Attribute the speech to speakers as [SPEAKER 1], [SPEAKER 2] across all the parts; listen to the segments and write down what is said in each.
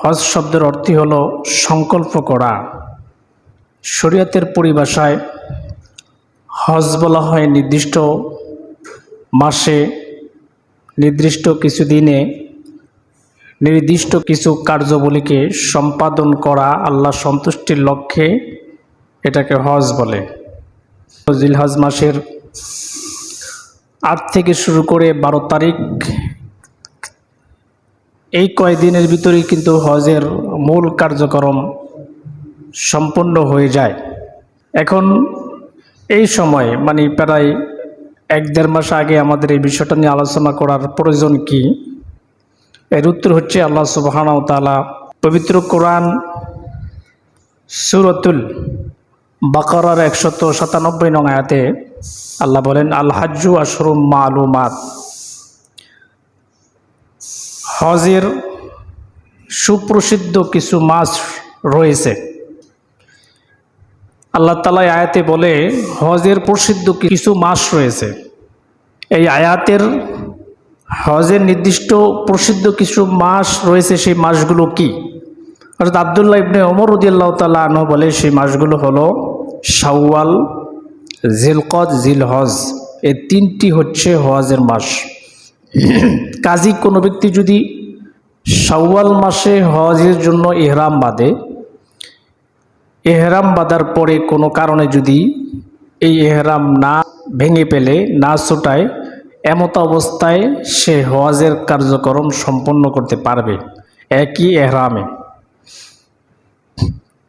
[SPEAKER 1] হজ শব্দের অর্থই হল সংকল্প করা। শরীয়তের পরিভাষায় হজ বলা হয় নির্দিষ্ট মাসে, নির্দিষ্ট কিছু দিনে, নির্দিষ্ট কিছু কার্যবলীকে সম্পাদন করা আল্লাহ সন্তুষ্টির লক্ষ্যে এটাকে হজ বলে। জিলহজ মাসের আট থেকে শুরু করে বারো তারিখ এই কয়দিনের ভিতরেই কিন্তু হজের মূল কার্যক্রম সম্পন্ন হয়ে যায়। এখন এই সময় মানে প্রায় এক দেড় মাস আগে আমাদের এই বিষয়টা নিয়ে আলোচনা করার প্রয়োজন কি? এর উত্তর হচ্ছে আল্লাহ সুবাহানাও তালা পবিত্র কোরআন সুরতুল বাকরার একশত সাতানব্বই নং আয়াতে আল্লাহ বলেন আল হাজ্জু আশরুম মালুমাত। হজের সুপ্রসিদ্ধ কিছু মাস রয়েছে। আল্লাহ তালা আয়াতে বলে, হজের প্রসিদ্ধ কিছু মাস রয়েছে। এই আয়াতের হজের নির্দিষ্ট প্রসিদ্ধ কিছু মাস রয়েছে, সেই মাসগুলো কি? অর্থাৎ আবদুল্লাহ ইবনে ওমর উদ্দিল্লাহ তাল্লাহ আনহ বলে, সেই মাসগুলো হলো শাওয়াল জিলকদ জিল হজ এই তিনটি হচ্ছে হজের মাস কাজী কোনো ব্যক্তি যদি শাওয়াল মাসে হজের জন্য এহরাম বাঁধে। এহরাম বাঁধার পরে কোনো কারণে যদি এই এহরাম না ভেঙে পেলে না ছোটায়, এমত অবস্থায় সে হজের কার্যক্রম সম্পন্ন করতে পারবে একই এহরামে।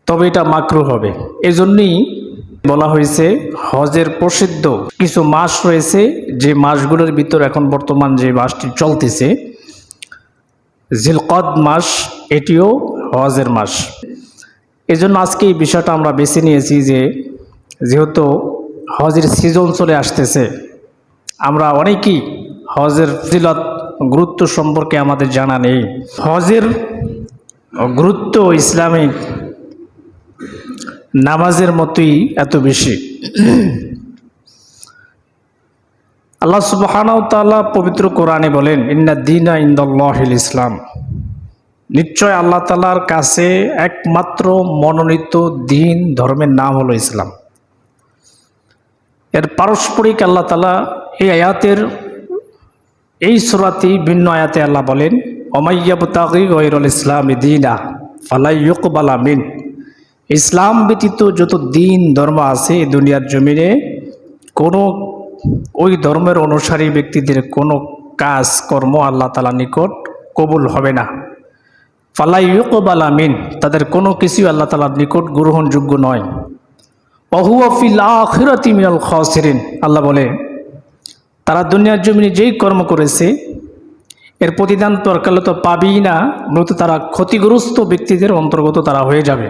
[SPEAKER 1] তবে এটা মাকরু হবে। এজন্যই বলা হয়েছে, হজের প্রসিদ্ধ কিছু মাস রয়েছে, যে মাসগুলোর ভিতর এখন বর্তমান যে মাসটি চলতেছে জিলকদ মাস, এটিও হজের মাস। এজন্য আজকে এই বিষয়টা আমরা বেছে নিয়েছি যে, যেহেতু হজের সিজন চলে আসতেছে, আমরা অনেকেই হজের ফজিলত গুরুত্ব সম্পর্কে আমাদের জানা নেই। হজের গুরুত্ব ইসলামিক নামাজের মতোই এত বেশি। আল্লাহ সুবাহানাও তাল্লাহ পবিত্র কোরআনে বলেন, ইন্না দিনা ইন্দাল্লাহিল ইসলাম। নিশ্চয় আল্লাহ তালার কাছে একমাত্র মনোনীত দিন, ধর্মের নাম হলো ইসলাম। এর পারস্পরিক আল্লাহ তালা এই আয়াতের এই সুরাতি ভিন্ন আয়াতে আল্লাহ বলেন অমাইয়াব তাগি গৈরুল ইসলাম দিনা ফালাইয়ুকবালা মিন। ইসলাম ব্যতীত যত দিন, ধর্ম আছে দুনিয়ার জমিনে, কোনো ওই ধর্মের অনুসারী ব্যক্তিদের কোনো কাজ, কর্ম আল্লাহ তালা নিকট কবুল হবে না। ফালাইয়ুকবালা মিন, তাদের কোনো কিছুই আল্লাহ তালার নিকট গ্রহণযোগ্য নয়। অহুয়াফিল আখিরাতি মিনাল খসিরিন, আল্লাহ বলে, তারা দুনিয়ার জমিনে যেই কর্ম করেছে, এর প্রতিদান তরকালে তো পাবেই না মূলত তারা ক্ষতিগ্রস্ত ব্যক্তিদের অন্তর্গত তারা হয়ে যাবে।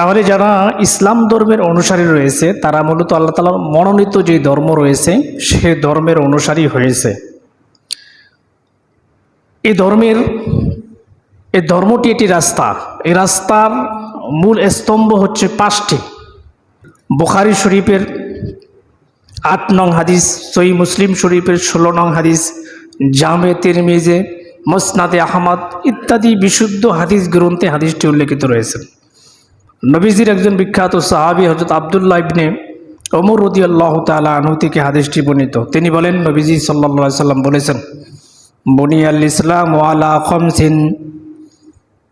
[SPEAKER 1] তাহলে যারা ইসলাম ধর্মের অনুসারী রয়েছে, তারা মূলত আল্লাহ তালার মনোনীত যে ধর্ম রয়েছে, সে ধর্মের অনুসারী হয়েছে। এই ধর্মের, এই ধর্মটি একটি রাস্তা। এই রাস্তার মূল স্তম্ভ হচ্ছে পাঁচটি। বুখারি শরীফের আট নং হাদিস সই মুসলিম শরীফের ষোলো নং হাদিস, জামে তিরমিজে মসনাদে আহমদ ইত্যাদি বিশুদ্ধ হাদিস গ্রন্থে হাদিসটি উল্লেখিত রয়েছে। নবীজির একজন বিখ্যাত সাহাবি হজরত আবদুল্লাহ ইবনে ওমর রদি আল্লাহ তালা আনহু থেকে হাদিসটি বর্ণিত তিনি বলেন নবীজি সাল্লা সাল্লাম বলেছেন বনি আল ইসলাম ওয়ালা খমসিন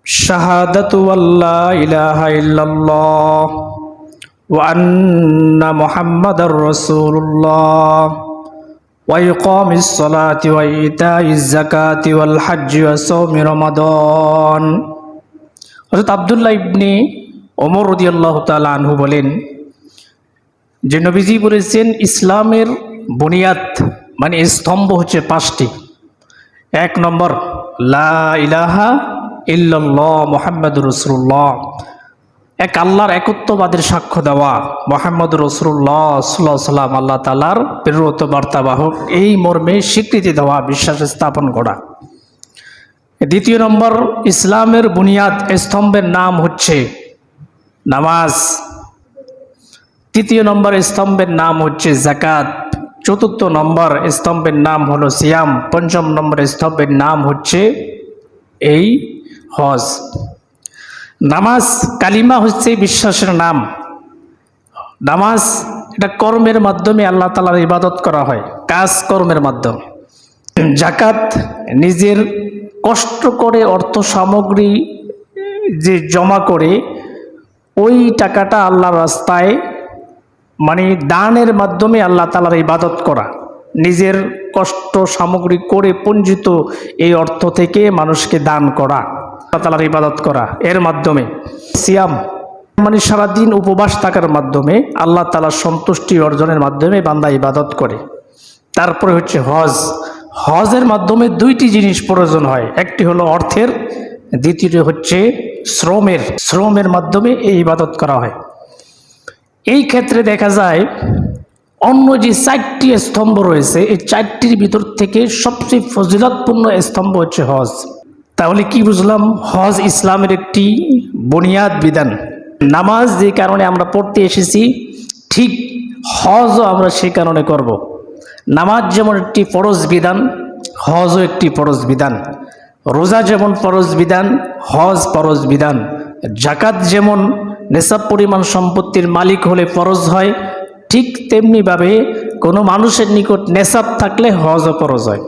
[SPEAKER 1] শাহাদাতু আল্লাহ ইলাহা ইল্লাল্লাহ وأن محمد رسول الله وإقام الصلاة وإيتاء الزكاة والحج وصوم رمضان হযরত আব্দুল্লাহ ইবনে ওমর রাদিয়াল্লাহু তাআলা আনহু বলেন যে নবীজি বলেছেন, ইসলামের বুনিয়াদ মানে স্তম্ভ হচ্ছে পাঁচটি। এক নম্বর, লা ইলাহা ইল্লাল্লাহ মুহাম্মাদুর রাসূলুল্লাহ। এক আল্লাহর একত্ববাদের সাক্ষ্য দেওয়া মোহাম্মদ রসুল্লাহ সাল্লাহ সাল্লাম আল্লাহ তালার প্রেরত বার্তাবাহক, এই মর্মে স্বীকৃতি দেওয়া, বিশ্বাস স্থাপন করা। দ্বিতীয় নম্বর, ইসলামের বুনিয়াদ স্তম্ভের নাম হচ্ছে নামাজ। তৃতীয় নম্বর স্তম্ভের নাম হচ্ছে জাকাত চতুর্থ নম্বর স্তম্ভের নাম হলো সিয়াম। পঞ্চম নম্বর স্তম্ভের নাম হচ্ছে এই হজ। নামাজ কালিমা হচ্ছে বিশ্বাসের নাম। নামাজ এটা কর্মের মাধ্যমে আল্লাহ তালার ইবাদত করা হয়, কাজ কর্মের মাধ্যমে। জাকাত নিজের কষ্ট করে অর্থ সামগ্রী যে জমা করে ওই টাকাটা আল্লাহর রাস্তায় মানে দানের মাধ্যমে আল্লাহ তালার ইবাদত করা। নিজের কষ্ট সামগ্রী করে পঞ্জিত এই অর্থ থেকে মানুষকে দান করা, আল্লাহ তালার ইবাদত করা, এর মাধ্যমে। সিয়াম মানে সারাদিন উপবাস থাকার মাধ্যমে আল্লাহ তালার সন্তুষ্টি অর্জনের মাধ্যমে বান্দা ইবাদত করে। তারপরে হচ্ছে হজ। হজের মাধ্যমে দুইটি জিনিস প্রয়োজন হয়। একটি হলো অর্থের, দ্বিতীয়টি হচ্ছে শ্রমের শ্রমের মাধ্যমে এই ইবাদত করা হয়। এই ক্ষেত্রে দেখা যায়, অন্য যে চারটি স্তম্ভ রয়েছে, এই চারটির ভিতর থেকে সবচেয়ে ফজিলতপূর্ণ স্তম্ভ হচ্ছে হজ। তাহলে কি বুঝলাম? হজ ইসলামের একটি বুনিয়াদ বিধান। নামাজ যে কারণে আমরা পড়তে এসেছি, ঠিক হজও আমরা সেই কারণে করব। নামাজ যেমন একটি ফরজ বিধান, হজও একটি ফরজ বিধান। রোজা যেমন ফরজ বিধান, হজ ফরজ বিধান জাকাত যেমন নেশাব পরিমাণ সম্পত্তির মালিক হলে ফরজ হয়, ঠিক তেমনিভাবে কোনো মানুষের নিকট নেশাব থাকলে হজও ফরজ হয়।